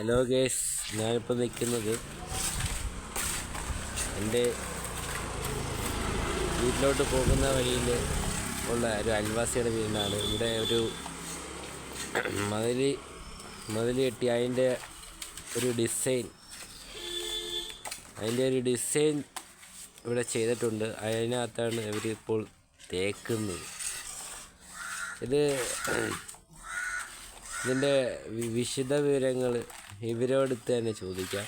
Hello guys ഞാനിപ്പോൾ നിൽക്കുന്നത് എന്റെ വീട്ടിലോട്ട് പോകുന്ന വഴിയിൽ ഉള്ള ഒരു അയൽവാസിയുടെ വീടിനാണ്. ഇവിടെ ഒരു മതിൽ മതിൽ കെട്ടി അതിന്റെ ഒരു ഡിസൈൻ അതിന്റെ ഒരു ഡിസൈൻ ഇവിടെ ചെയ്തിട്ടുണ്ട്. അതിനകത്താണ് ഇവരിപ്പോൾ തേക്കുന്നത്. ഇത് ഇതിന്റെ വിശദ വിവരങ്ങൾ ഇവരോടുത്ത് തന്നെ ചോദിക്കാം.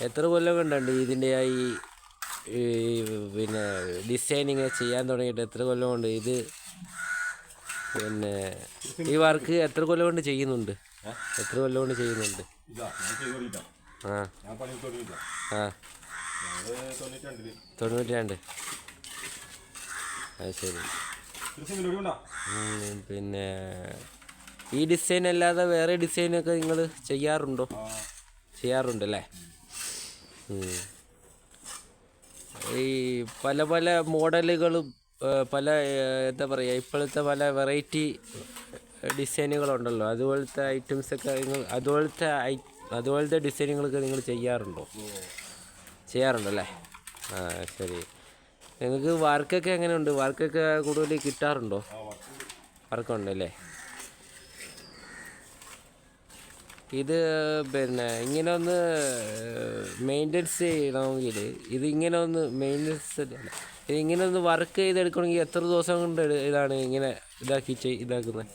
എത്ര കൊല്ലം കൊണ്ടുണ്ട് ഇതിന്റെ ഈ പിന്നെ ഡിസൈനിങ് ചെയ്യാൻ തുടങ്ങിയിട്ട് എത്ര കൊല്ലം കൊണ്ട് ഇത് പിന്നെ ഈ വർക്ക് എത്ര കൊല്ലം കൊണ്ട് ചെയ്യുന്നുണ്ട്? എത്ര കൊല്ലം കൊണ്ട് ചെയ്യുന്നുണ്ട്? ആ. ആ. തൊണ്ണൂറ്റി രണ്ട് അത് ശരി. പിന്നെ ഈ ഡിസൈൻ അല്ലാതെ വേറെ ഡിസൈനൊക്കെ നിങ്ങൾ ചെയ്യാറുണ്ടോ? ചെയ്യാറുണ്ട് അല്ലേ ഈ പല പല മോഡലുകളും പല എന്താ പറയുക ഇപ്പോഴത്തെ പല വെറൈറ്റി ഡിസൈനുകളുണ്ടല്ലോ അതുപോലത്തെ ഐറ്റംസൊക്കെ നിങ്ങൾ അതുപോലത്തെ ഐ അതുപോലത്തെ ഡിസൈനുകളൊക്കെ നിങ്ങൾ ചെയ്യാറുണ്ടോ? ചെയ്യാറുണ്ടല്ലേ? ആ ശരി. നിങ്ങൾക്ക് വർക്കൊക്കെ എങ്ങനെയുണ്ട്? വർക്കൊക്കെ കൂടുതൽ കിട്ടാറുണ്ടോ? വർക്കുണ്ടല്ലേ ഇത് പിന്നെ ഇങ്ങനെ ഒന്ന് മെയിന്റനൻസ് ചെയ്യണമെങ്കിൽ ഇങ്ങനെ ഒന്ന് മെയിന്റനൻസ് ഇത് ഇങ്ങനെ ഒന്ന് വർക്ക് ചെയ്തെടുക്കണമെങ്കിൽ എത്ര ദിവസം കൊണ്ട് ഇതാണ് ഇങ്ങനെ ഇതാക്കി ചെയ് ഇതാക്കുന്നത്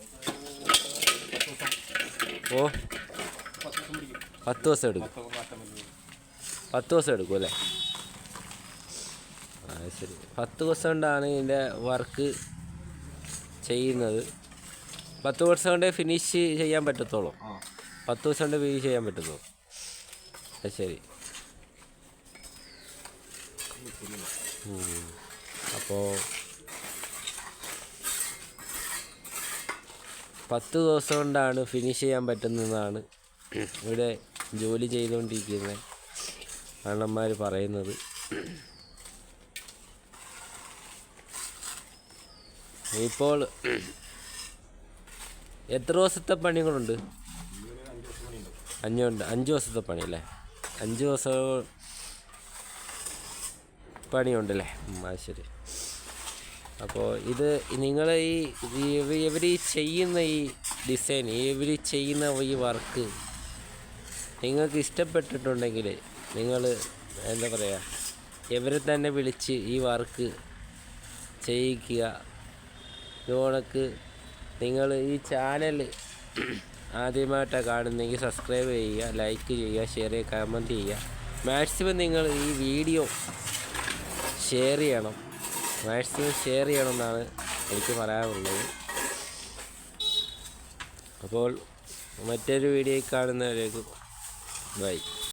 ഓ പത്ത് ദിവസം എടുക്കും. പത്ത് ദിവസം എടുക്കും അല്ലേ? ആ ശരി. പത്ത് ദിവസം കൊണ്ടാണ് ഇതിന്റെ വർക്ക് ചെയ്യുന്നത്. പത്ത് ദിവസം കൊണ്ടേ ഫിനിഷ് ചെയ്യാൻ പറ്റത്തുള്ളൂ. പത്ത് ദിവസം കൊണ്ട് വീ ചെയ്യാൻ പറ്റുന്നു. അത് ശരി. അപ്പോൾ പത്ത് ദിവസം കൊണ്ടാണ് ഫിനിഷ് ചെയ്യാൻ പറ്റുന്നതാണ് ഇവിടെ ജോലി ചെയ്തുകൊണ്ടിരിക്കുന്ന അണ്ണന്മാർ പറയുന്നത്. ഇപ്പോൾ എത്ര ദിവസത്തെ പണികളുണ്ട്? അഞ്ഞുണ്ട് അഞ്ച് ദിവസത്തെ പണിയല്ലേ? അഞ്ച് ദിവസം പണിയുണ്ടല്ലേ? അത് ശരി. അപ്പോൾ ഇത് നിങ്ങൾ ഈ ഇവർ ചെയ്യുന്ന ഈ ഡിസൈൻ ഇവർ ചെയ്യുന്ന ഈ വർക്ക് നിങ്ങൾക്ക് ഇഷ്ടപ്പെട്ടിട്ടുണ്ടെങ്കിൽ നിങ്ങൾ എന്താ പറയുക ഇവരെ തന്നെ വിളിച്ച് ഈ വർക്ക് ചെയ്യിക്കുക. ഇതുകൊണക്ക് നിങ്ങൾ ഈ ചാനൽ ആദ്യമായിട്ടാണ് കാണുന്നെങ്കിൽ സബ്സ്ക്രൈബ് ചെയ്യുക ലൈക്ക് ചെയ്യുക ഷെയർ ചെയ്യുക കമന്റ് ചെയ്യുക. മാക്സിമം നിങ്ങൾ ഈ വീഡിയോ ഷെയർ ചെയ്യണം. മാക്സിമം ഷെയർ ചെയ്യണം എന്നാണ് എനിക്ക് പറയാനുള്ളത്. അപ്പോൾ മറ്റൊരു വീഡിയോ കാണുന്നവരേക്കും ബൈ